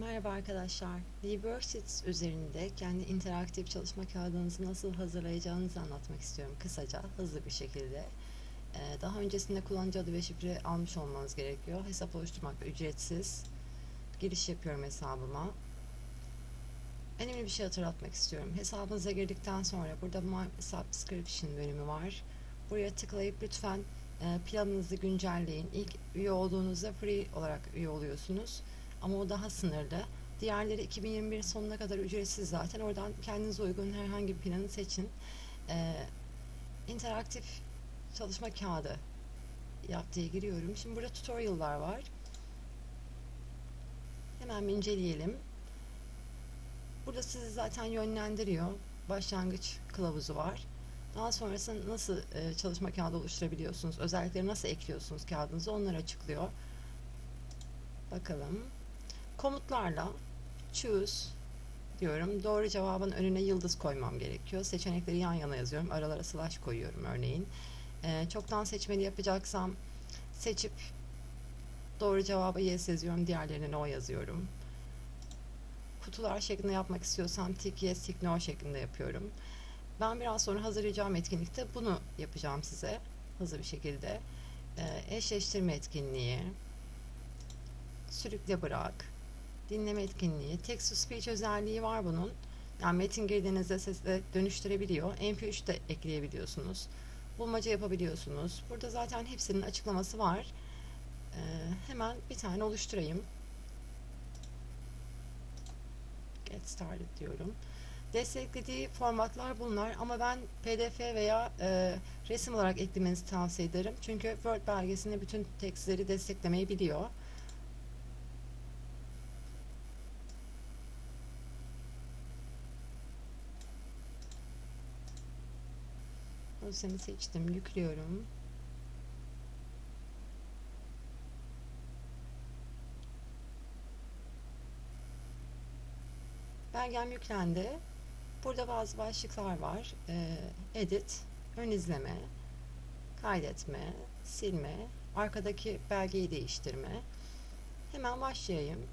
Merhaba arkadaşlar. LibreWorksits üzerinde kendi interaktif çalışma kağıdınızı nasıl hazırlayacağınızı anlatmak istiyorum kısaca, hızlı bir şekilde. Ee, Daha öncesinde kullanıcı adı ve şifre almış olmanız gerekiyor. Hesap oluşturmak ücretsiz. Giriş yapıyorum hesabıma. Önemli bir şey hatırlatmak istiyorum. Hesabınıza girdikten sonra burada My Subscription bölümü var. Buraya tıklayıp lütfen e, planınızı güncelleyin. İlk üye olduğunuzda free olarak üye oluyorsunuz. Ama o daha sınırlı. Diğerleri 2021 sonuna kadar ücretsiz zaten. Oradan kendinize uygun herhangi bir planı seçin. Ee, interaktif çalışma kağıdı yap giriyorum. Şimdi burada tutorial'lar var. Hemen inceleyelim. Burada sizi zaten yönlendiriyor. Başlangıç kılavuzu var. Daha sonrasında nasıl e, çalışma kağıdı oluşturabiliyorsunuz, özellikleri nasıl ekliyorsunuz kağıdınıza onları açıklıyor. Bakalım. Komutlarla choose diyorum. Doğru cevabın önüne yıldız koymam gerekiyor. Seçenekleri yan yana yazıyorum. Aralara slash koyuyorum örneğin. Ee, çoktan seçmeli yapacaksam seçip doğru cevaba yes yazıyorum. Diğerlerine no yazıyorum. Kutular şeklinde yapmak istiyorsam tick yes, tick no şeklinde yapıyorum. Ben biraz sonra hazırlayacağım etkinlikte bunu yapacağım size. Hızlı bir şekilde. Ee, eşleştirme etkinliği, sürükle bırak, dinleme etkinliği, text to speech özelliği var bunun. Yani metin girdiğinizde sesle dönüştürebiliyor. MP3 de ekleyebiliyorsunuz. Bulmaca yapabiliyorsunuz. Burada zaten hepsinin açıklaması var. Ee, hemen bir tane oluşturayım. Get started diyorum. Desteklediği formatlar bunlar ama ben PDF veya e, resim olarak eklemenizi tavsiye ederim. Çünkü Word belgesinde bütün tekstleri desteklemeyi biliyor. Dosyamı seçtim, yüklüyorum. Belgem yüklendi. Burada bazı başlıklar var. Ee, edit, ön izleme, kaydetme, silme, arkadaki belgeyi değiştirme. Hemen başlayayım.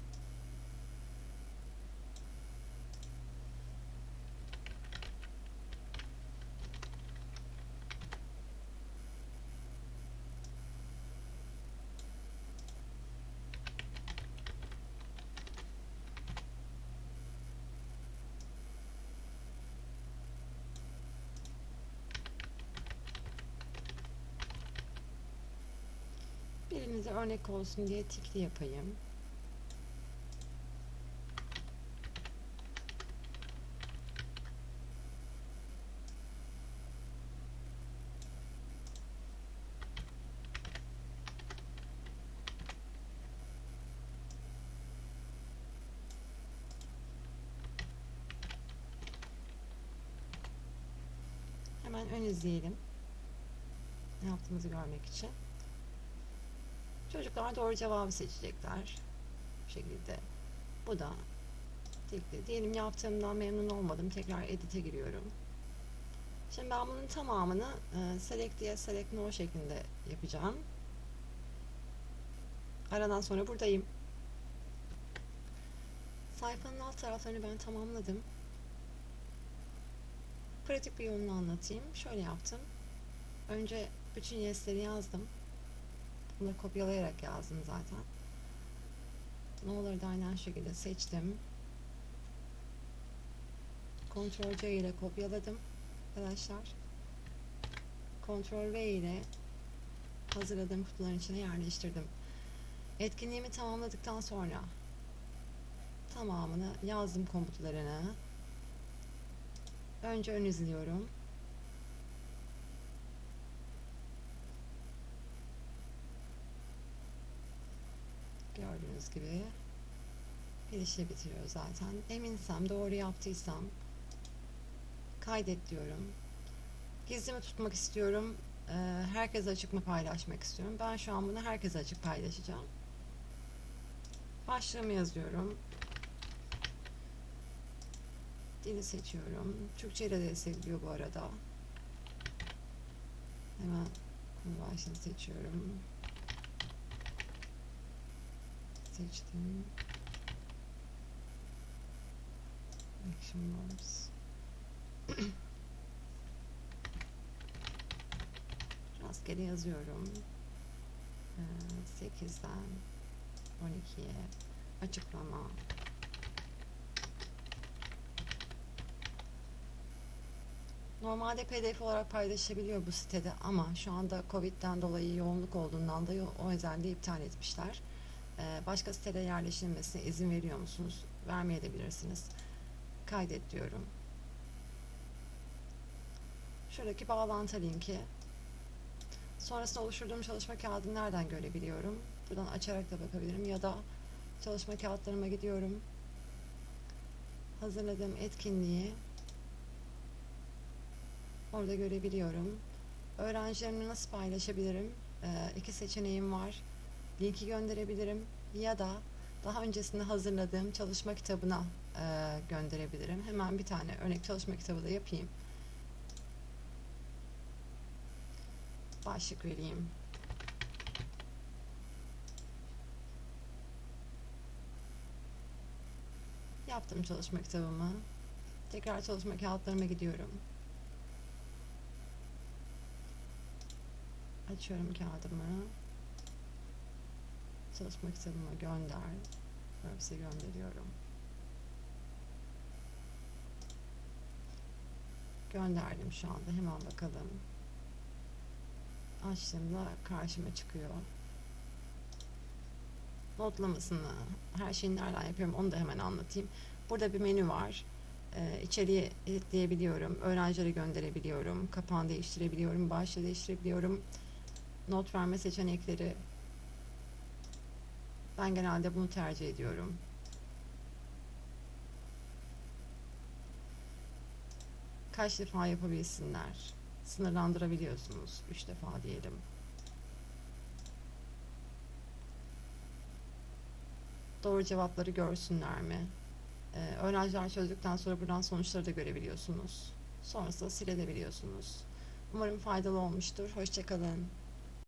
Birinize örnek olsun diye tikli yapayım. Hemen ön izleyelim. Ne yaptığımızı görmek için. Çocuklar doğru cevabı seçecekler. Bu şekilde. Bu da tikli. Diyelim yaptığımdan memnun olmadım. Tekrar edit'e giriyorum. Şimdi ben bunun tamamını e, select diye select no şeklinde yapacağım. Aradan sonra buradayım. Sayfanın alt taraflarını ben tamamladım. Pratik bir yolunu anlatayım. Şöyle yaptım. Önce bütün yes'leri yazdım. Bunları kopyalayarak yazdım zaten. No'ları da aynen şekilde seçtim. Ctrl C ile kopyaladım arkadaşlar. Ctrl V ile hazırladığım kutuların içine yerleştirdim. Etkinliğimi tamamladıktan sonra tamamını yazdım komutlarını. Önce ön izliyorum. Gördüğünüz gibi girişi bitiriyor zaten. Eminsem, doğru yaptıysam kaydet diyorum. Gizli mi tutmak istiyorum? Ee, herkese açık mı paylaşmak istiyorum? Ben şu an bunu herkese açık paylaşacağım. Başlığımı yazıyorum. Dili seçiyorum. Türkçe ile destekliyor bu arada. Hemen konu başlığını seçiyorum. Seçtim. Action verbs. Rastgele yazıyorum. Ee, 8'den 12'ye açıklama. Normalde PDF olarak paylaşabiliyor bu sitede ama şu anda Covid'den dolayı yoğunluk olduğundan da o özelliği iptal etmişler. Ee, başka sitede yerleştirilmesine izin veriyor musunuz? Vermeyebilirsiniz. Kaydet diyorum. Şuradaki bağlantı linki. Sonrasında oluşturduğum çalışma kağıdını nereden görebiliyorum? Buradan açarak da bakabilirim ya da çalışma kağıtlarıma gidiyorum. Hazırladığım etkinliği orada görebiliyorum. Öğrencilerimle nasıl paylaşabilirim? Ee, iki seçeneğim var. Linki gönderebilirim ya da daha öncesinde hazırladığım çalışma kitabına e, gönderebilirim. Hemen bir tane örnek çalışma kitabı da yapayım. Başlık vereyim. Yaptım çalışma kitabımı. Tekrar çalışma kağıtlarıma gidiyorum. Açıyorum kağıdımı. Çalışma kitabıma gönder. Webs'e gönderiyorum. Gönderdim şu anda. Hemen bakalım. Açtığımda karşıma çıkıyor. Notlamasını, her şeyi nereden yapıyorum onu da hemen anlatayım. Burada bir menü var. Ee, içeriye ekleyebiliyorum. Öğrencilere gönderebiliyorum. Kapağını değiştirebiliyorum. Başlığı değiştirebiliyorum. Not verme seçenekleri. Ben genelde bunu tercih ediyorum. Kaç defa yapabilsinler. Sınırlandırabiliyorsunuz. 3 defa diyelim. Doğru cevapları görsünler mi? Ee, öğrenciler çözdükten sonra buradan sonuçları da görebiliyorsunuz. Sonrasında silebiliyorsunuz. Umarım faydalı olmuştur. Hoşçakalın.